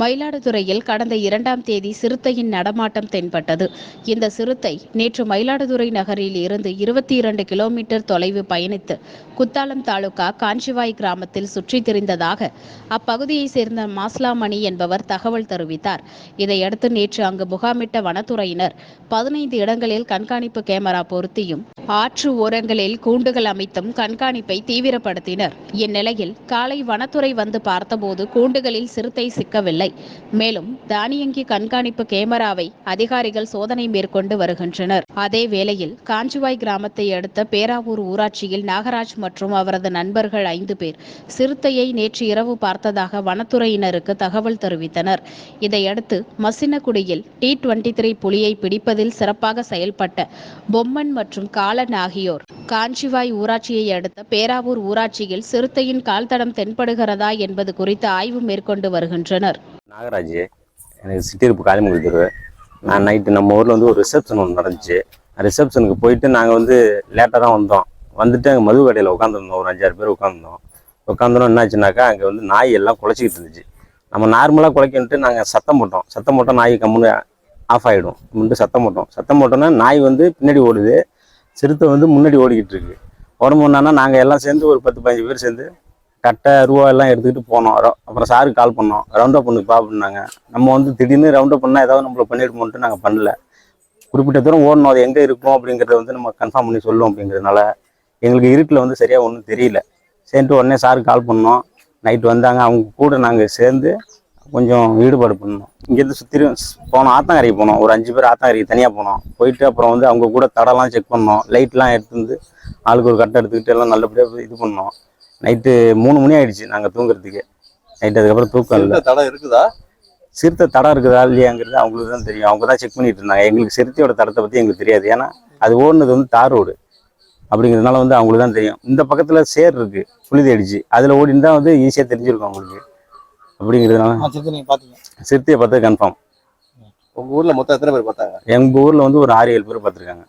மயிலாடுதுறையில் கடந்த இரண்டாம் தேதி சிறுத்தையின் நடமாட்டம் தென்பட்டது. இந்த சிறுத்தை நேற்று மயிலாடுதுறை நகரில் இருந்து இருபத்தி இரண்டு கிலோமீட்டர் தொலைவு பயணித்து குத்தாலம் தாலுகா காஞ்சிவாய் கிராமத்தில் சுற்றித் திரிந்ததாக அப்பகுதியைச் சேர்ந்த மாஸ்லாமணி என்பவர் தகவல் தெரிவித்தார். இதையடுத்து நேற்று அங்கு முகாமிட்ட வனத்துறையினர் பதினைந்து இடங்களில் கண்காணிப்பு கேமரா பொருத்தியும் ஆற்று ஓரங்களில் கூண்டுகள் அமைத்தும் கண்காணிப்பை தீவிரப்படுத்தினர். இந்நிலையில் காலை வனத்துறை வந்து பார்த்தபோது கூண்டுகளில் சிறுத்தை சிக்கவில்லை. மேலும் தானியங்கி கண்காணிப்பு கேமராவை அதிகாரிகள் சோதனை மேற்கொண்டு வருகின்றனர். அதே வேளையில் காஞ்சிவாய் கிராமத்தை அடுத்த பேராவூர் ஊராட்சியில் நாகராஜ் மற்றும் அவரது நண்பர்கள் ஐந்து பேர் சிறுத்தையை நேற்று இரவு பார்த்ததாக வனத்துறையினருக்கு தகவல் தெரிவித்தனர். இதையடுத்து மசினகுடியில் டி டுவெண்டி த்ரீ புலியை பிடிப்பதில் சிறப்பாக செயல்பட்ட பொம்மன் மற்றும் காலன் ஆகியோர் காஞ்சிவாய் ஊராட்சியை அடுத்த பேராவூர் ஊராட்சியில் சிறுத்தையின் கால்தடம் தென்படுகிறதா என்பது குறித்து ஆய்வு மேற்கொண்டு வருகின்றனர். நாகராஜ் எனக்கு சிட்டிருப்பு காளிமங்கல் தெரு நான் நைட்டு நம்ம ஊரில் வந்து ஒரு ரிசப்ஷன் ஒன்று நடந்துச்சு. ரிசப்ஷனுக்கு போயிட்டு நாங்கள் வந்து லேட்டாக தான் வந்தோம். வந்துட்டு அங்கே மது கடையில் உட்காந்துருந்தோம் ஒரு அஞ்சாறு பேர் உட்காந்துருந்தோம் உட்காந்தோம் என்னாச்சுனாக்கா அங்கே வந்து நாய் எல்லாம் குலைச்சிக்கிட்டு இருந்துச்சு. நம்ம நார்மலாக குலைக்கின்ட்டு நாங்கள் சத்தம் போட்டோம். சத்தம் போட்டால் நாய் கம்முன்னு ஆஃப் ஆகிடும் முன்ட்டு சத்தம் போட்டோம். சத்தம் போட்டோன்னா நாய் வந்து பின்னாடி ஓடுது. சிறுத்தை வந்து முன்னாடி ஓடிக்கிட்டு இருக்கு. உடம்புனா நாங்கள் எல்லாம் சேர்ந்து ஒரு பத்து பதினஞ்சு பேர் சேர்ந்து கட்டை ரூபா எல்லாம் எடுத்துக்கிட்டு போனோம். அப்புறம் சாருக்கு கால் பண்ணோம். ரவுண்ட் அப் பண்ணுக்கு அப்படின்னாங்க நம்ம வந்து திடீர்னு ரவுண்ட் அப் பண்ணால் ஏதாவது நம்மளை பண்ணிடுமோன்ட்டு நாங்கள் பண்ணல. குறிப்பிட்ட தூரம் ஓடணும். அது எங்கே இருக்கும் அப்படிங்கிறத வந்து நம்ம கன்ஃபார்ம் பண்ணி சொல்லுவோம் அப்படிங்கிறதுனால எங்களுக்கு இருட்டில் வந்து சரியாக ஒன்றும் தெரியல. சேர்ந்து உடனே சாருக்கு கால் பண்ணோம். நைட் வந்தாங்க. அவங்க கூட நாங்கள் சேர்ந்து கொஞ்சம் ஈடுபாடு பண்ணோம் இங்கேருந்து சுற்றி போனோம் ஆத்தங்கரைக்கு போனோம். ஒரு அஞ்சு பேர் ஆத்தங்கரைக்கு தனியாக போனோம். போயிட்டு அப்புறம் வந்து அவங்க கூட தடம்லாம் செக் பண்ணோம். லைட்லாம் எடுத்து வந்து ஆளுக்கு ஒரு கட்டை எடுத்துக்கிட்டு எல்லாம் நல்லபடியாக இது பண்ணோம். நைட்டு மூணு மணி ஆயிடுச்சு நாங்கள் தூங்குறதுக்கு. நைட்டு அதுக்கப்புறம் தூக்கம் இல்லை. தடம் இருக்குதா? சிறுத்தை தடம் இருக்குதா இல்லையாங்கிறது அவங்களுக்கு தான் தெரியும். அவங்க தான் செக் பண்ணிட்டு இருந்தாங்க. எங்களுக்கு சிறுத்தையோட தடத்தை பற்றி எங்களுக்கு தெரியாது. ஏன்னா அது ஓடுனது வந்து தார் ரோடு அப்படிங்கிறதுனால வந்து அவங்களுக்கு தான் தெரியும். இந்த பக்கத்தில் சேர் இருக்கு. புழுதி அடிச்சு. அதில் ஓடின்னு தான் வந்து ஈஸியாக தெரிஞ்சிருக்கும் அவங்களுக்கு. அப்படிங்கிறதுனால சிறுத்தை நீங்கள் பார்த்தீங்க சிறுத்தையை பார்த்தது கன்ஃபார்ம் உங்க ஊர்ல மொத்தம் எத்தனை பேர் பார்த்தாங்க? எங்கள் ஊரில் வந்து ஒரு ஆறு ஏழு பேர் பார்த்துருக்காங்க.